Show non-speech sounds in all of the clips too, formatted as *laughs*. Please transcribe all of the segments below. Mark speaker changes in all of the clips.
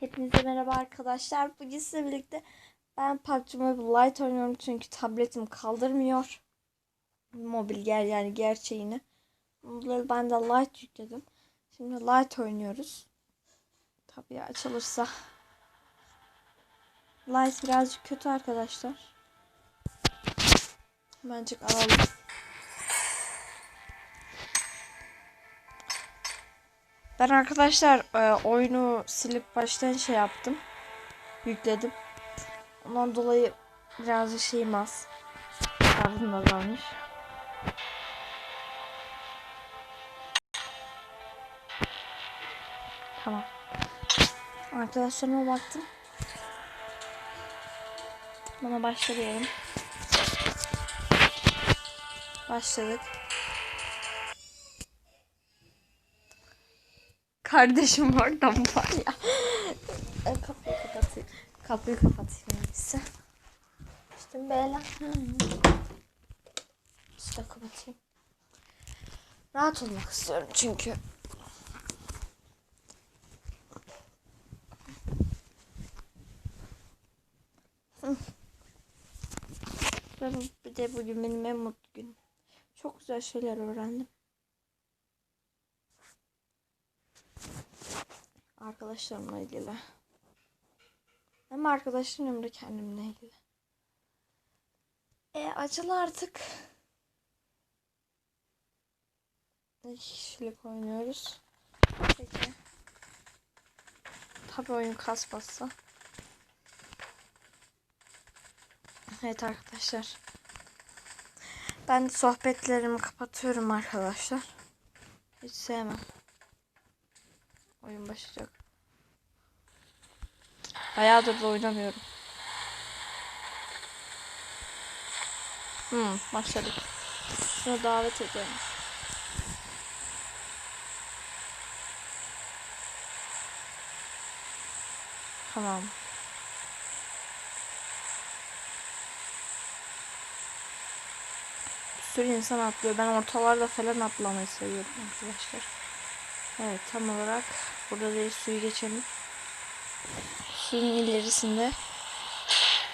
Speaker 1: Hepinize merhaba arkadaşlar. Bugün sizinle birlikte ben PUBG Mobile Lite oynuyorum çünkü tabletim kaldırmıyor. Mobil gel yani gerçeğini. Bunları ben de Lite yükledim. Şimdi Lite oynuyoruz. Tabii açılırsa. Lite birazcık kötü arkadaşlar. Hemencik alalım. Ben arkadaşlar e, oyunu silip baştan şey yaptım. Yükledim. Ondan dolayı birazcık şeyim az. Şarjım azalmış. Tamam. Arkadaşlarıma baktım. Bana başlayalım. Başladık. Kardeşim oradan var ya. E, Kapıyı kapatayım. Kapıyı kapatayım neyse. İşte böyle. İşte kapatayım. Rahat olmak istiyorum çünkü. Ben bir de bugün benim en mutlu günüm. Çok güzel şeyler öğrendim. Arkadaşlarımla ilgili. Hem arkadaşlarım hem de kendimle ilgili. E acılı artık. İki kişilik oynuyoruz. Peki. Tabii oyun kasmazsa. Evet arkadaşlar. Ben sohbetlerimi kapatıyorum arkadaşlar. Hiç sevmem. Oyun başlayacak. Bayağıdır da oynamıyorum. Hmm, başladık. Şunu davet edelim. Tamam. Bir sürü insan atlıyor. Ben ortalarda falan atlamayı seviyorum arkadaşlar. Evet tam olarak burada değil suyu geçelim. Suyun ilerisinde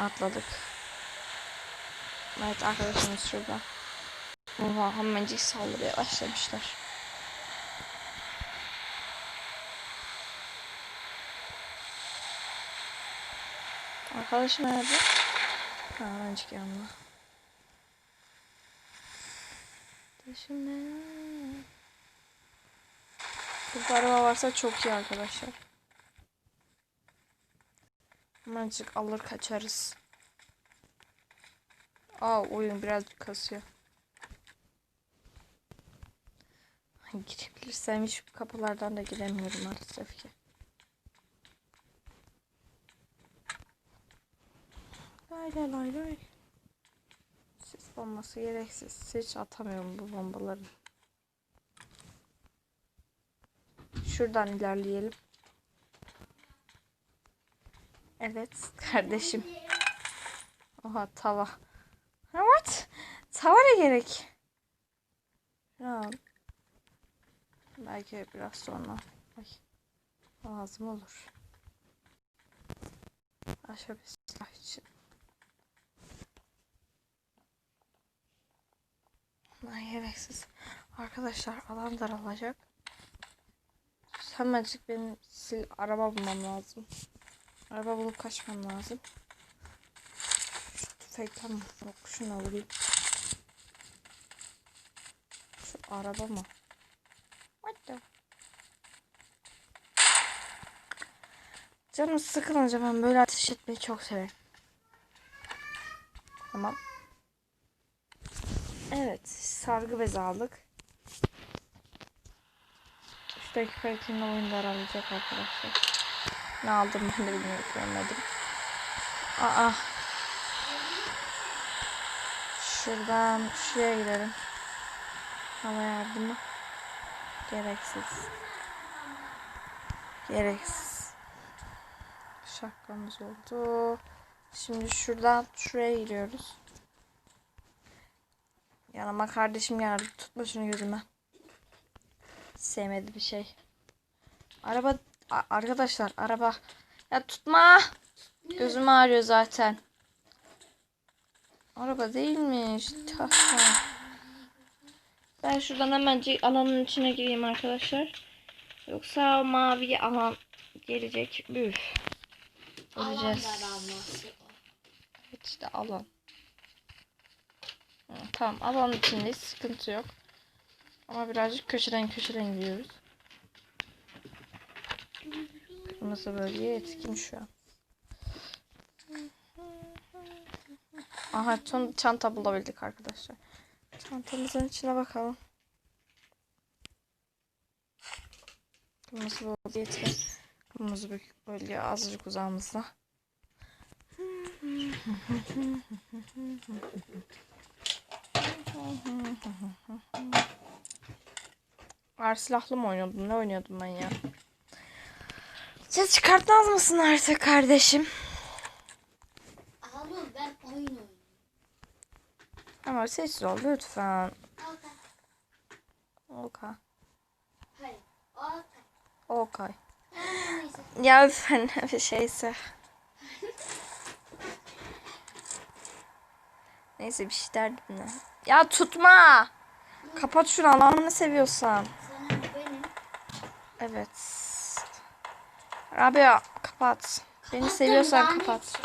Speaker 1: atladık. Evet arkadaşımız şurada. Oha hemencik saldırıya başlamışlar. Arkadaşım nerede? Ha hemencik yanında. Şimdi bu araba varsa çok iyi arkadaşlar. Hemencik alır kaçarız. Aa oyun birazcık kasıyor. Girebilirsem hiç kapılardan da giremiyorum maalesef ki. Lay lay lay lay. Sis bombası gereksiz. Hiç atamıyorum bu bombaları. Şuradan ilerleyelim. Evet kardeşim. Oha tava. What? Tava ne gerek? Ya. Belki biraz sonra. Ay. Lazım olur. Başka bir silah için. Ay gereksiz. Arkadaşlar alan daralacak. Hemencik benim sil araba bulmam lazım. Araba bulup kaçmam lazım. Şu tüfek tamam. Yok şunu alayım. Şu araba mı? What the? Canım sıkılınca ben böyle ateş etmeyi çok severim. Tamam. Evet. Sargı bezi aldık. 3 dakika içinde oyun daralacak arkadaşlar. Ne aldım ben de bilmiyorum görmedim. Aa. Şuradan şuraya gidelim. Hava yardımı. Gereksiz. Gereksiz. Şapkamız oldu. Şimdi şuradan şuraya giriyoruz. Yanıma kardeşim geldi. Tutma şunu gözüme. Sevmedi bir şey. Araba a- arkadaşlar araba Ya tutma. Gözüm ağrıyor zaten. Araba değilmiş. Tahta. Ben şuradan hemencik alanın içine gireyim arkadaşlar. Yoksa mavi alan gelecek. Üf.
Speaker 2: Alan
Speaker 1: Öleceğiz. Evet işte alan. Tamam alanın içindeyiz. Sıkıntı yok. Ama birazcık köşeden köşeden gidiyoruz. Kırmızı bölgeye etkin şu an. Aha son çanta bulabildik arkadaşlar. Çantamızın içine bakalım. Kırmızı bölge etkin. Kırmızı böl- bölge azıcık uzağımızda. Ağır silahlı mı oynuyordum? Ne oynuyordum ben ya? Ses çıkartmaz mısın artık kardeşim?
Speaker 2: Ağlıyor ben oyun oynuyorum.
Speaker 1: Ama sessiz ol lütfen.
Speaker 2: Okay.
Speaker 1: Okay.
Speaker 2: Hayır. Okay.
Speaker 1: Okay. Ya ne bir şeyse. Neyse bir şey derdim ne. Ya tutma. Kapat şunu Allah'ını seviyorsan.
Speaker 2: Sana
Speaker 1: Evet. Rabia kapat. Beni seviyorsan kapat.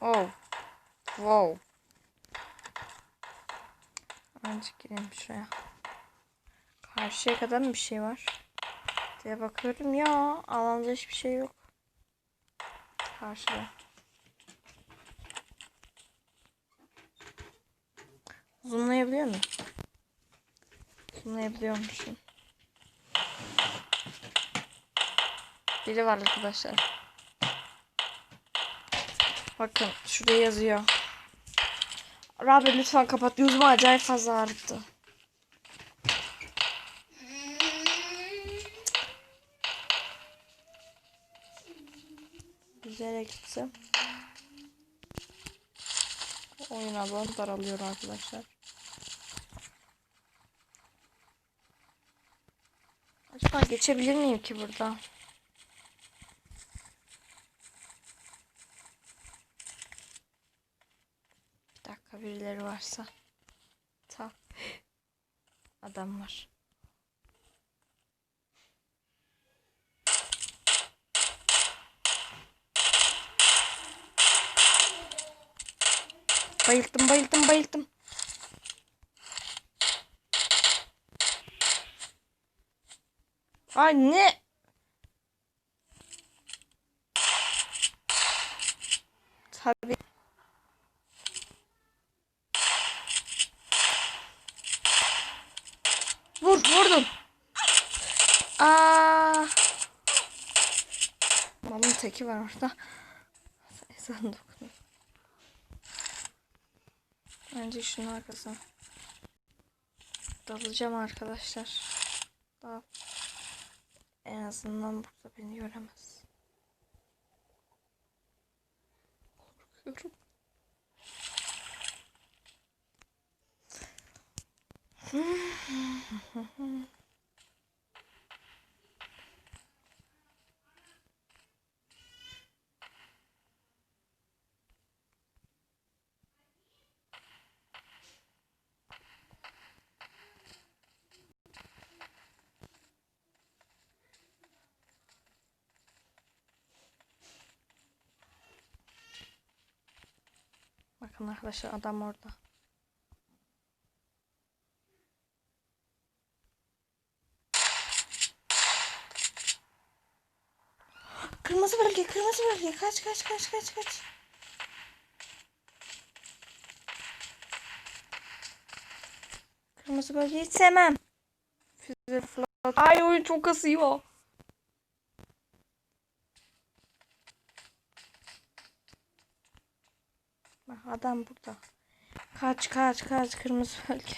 Speaker 1: Oh. Wow. Önce gireyim şuraya. Karşıya kadar mı bir şey var? diye bakıyorum ya. Alanda hiçbir şey yok. Karşıda. Zoomlayabiliyor muyum? Zoomlayabiliyormuşum. Biri var arkadaşlar. Bakın şurada yazıyor. Rabbi lütfen kapat. Yüzümü acayip fazla ağrıttı. Güzel gitsin. Oyun alanı daralıyor arkadaşlar. Acaba geçebilir miyim ki burada? Bir dakika birileri varsa. Tamam. *gasps* Adam var. Bayıldım bayıldım bayıldım. Ay ne? Tabii. Vur vurdum. Aa. Malın teki var orada. Ezan dokunuyor. Önce şunun arkasına. Dalacağım arkadaşlar. Dal. En azından burada beni göremez. Korkuyorum. *laughs* Bakın arkadaşlar adam orada. Kırmızı bölge, kırmızı bölge. Kaç, kaç, kaç, kaç, kaç. Kırmızı bölgeyi hiç sevmem. Füze flat. Ay oyun çok kasıyor. Adam burada. Kaç kaç kaç kırmızı bölge.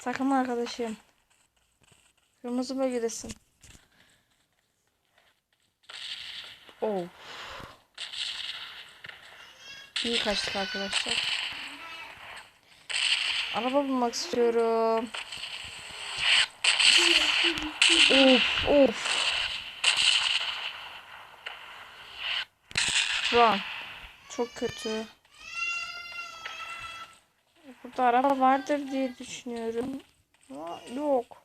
Speaker 1: Takım arkadaşım. Kırmızı bölgedesin. Oh. İyi kaçtık arkadaşlar. Araba bulmak istiyorum. Of of. An çok kötü. Burada araba vardır diye düşünüyorum. Ama yok.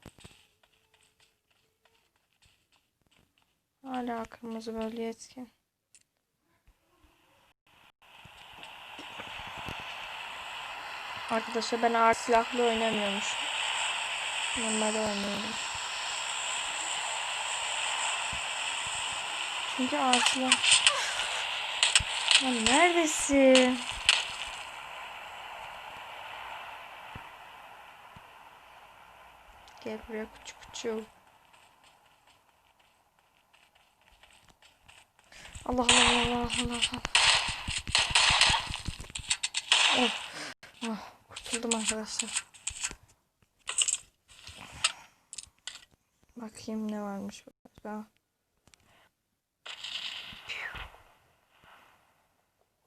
Speaker 1: Hala kırmızı bölge etkin. Arkadaşlar ben ağır silahlı oynamıyormuş. Normal oynuyorum. Çünkü ağır silah. Lan neredesin? Gel buraya küçük küçük. Allah Allah Allah Allah Allah. Oh. Oh, kurtuldum arkadaşlar. Bakayım ne varmış burada.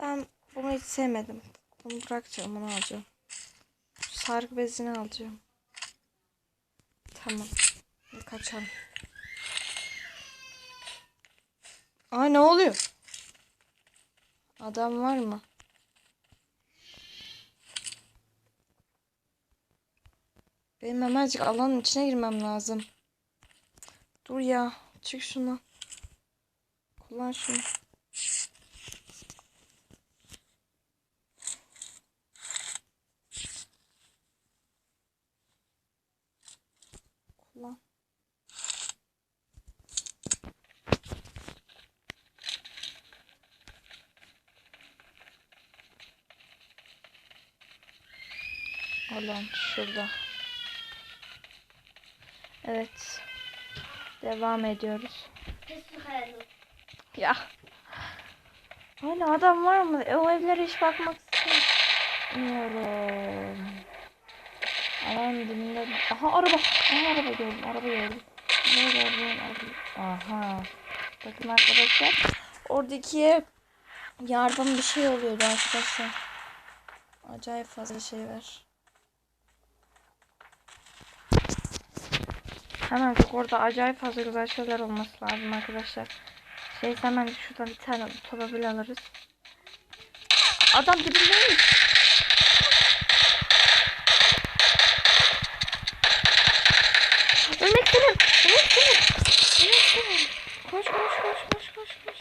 Speaker 1: Ben bunu hiç sevmedim. Bunu bırakacağım, bunu alacağım. Sargı bezini alacağım. Tamam. Kaçalım. Ay ne oluyor? Adam var mı? Benim hemencik alanın içine girmem lazım. Dur ya. Çık şunu. Kullan şunu. Kullan. Alan şurada. Evet. Devam ediyoruz. Ya. Hala adam var mı? E, o evlere hiç bakmak istemiyorum. Alan dibinde. Aha araba. Aha araba gördüm. Araba gördüm. Ne gördüm? Araba. Aha. Bakın arkadaşlar. Oradaki yardım bir şey oluyordu arkadaşlar. Acayip fazla şey var. Hemen orada acayip fazla güzel şeyler olması lazım arkadaşlar. Şey hemen şuradan bir tane otomobil alırız. Adam dibindeymiş. Ölmek senin. Ölmek senin. Ölmek senin. Koş koş koş koş koş koş.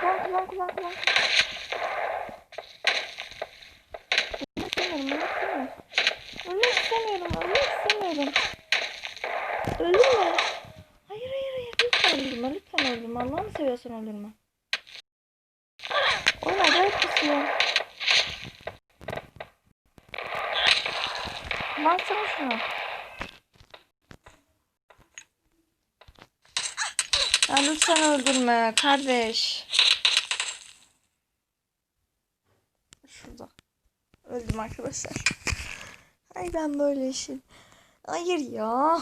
Speaker 1: Kullan kullan kullan kullan. Ölmek istemiyorum. Ölmek istemiyorum. Ölmek istemiyorum. Ölme. Hayır hayır hayır. Lütfen öldürme. Lütfen öldürme. Seviyorsan öldürme. Oyun acayip kısıyor. Baksana şunu. Ya lütfen öldürme kardeş. Şurada. Öldüm arkadaşlar. Ay ben böyle işin. Hayır ya.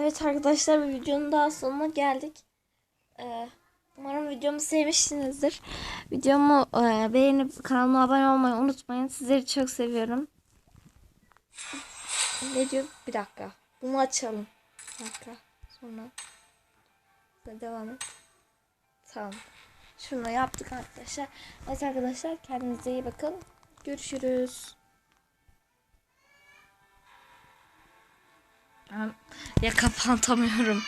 Speaker 1: Evet arkadaşlar videonun daha sonuna geldik. Ee, umarım videomu sevmişsinizdir. Videomu e, beğenip kanalıma abone olmayı unutmayın. Sizleri çok seviyorum. Ne diyor? Bir dakika. Bunu açalım. Bir dakika. Sonra Sonra devam et. Tamam. Şunu yaptık arkadaşlar. Evet arkadaşlar kendinize iyi bakın. Görüşürüz. Ya kapantamıyorum.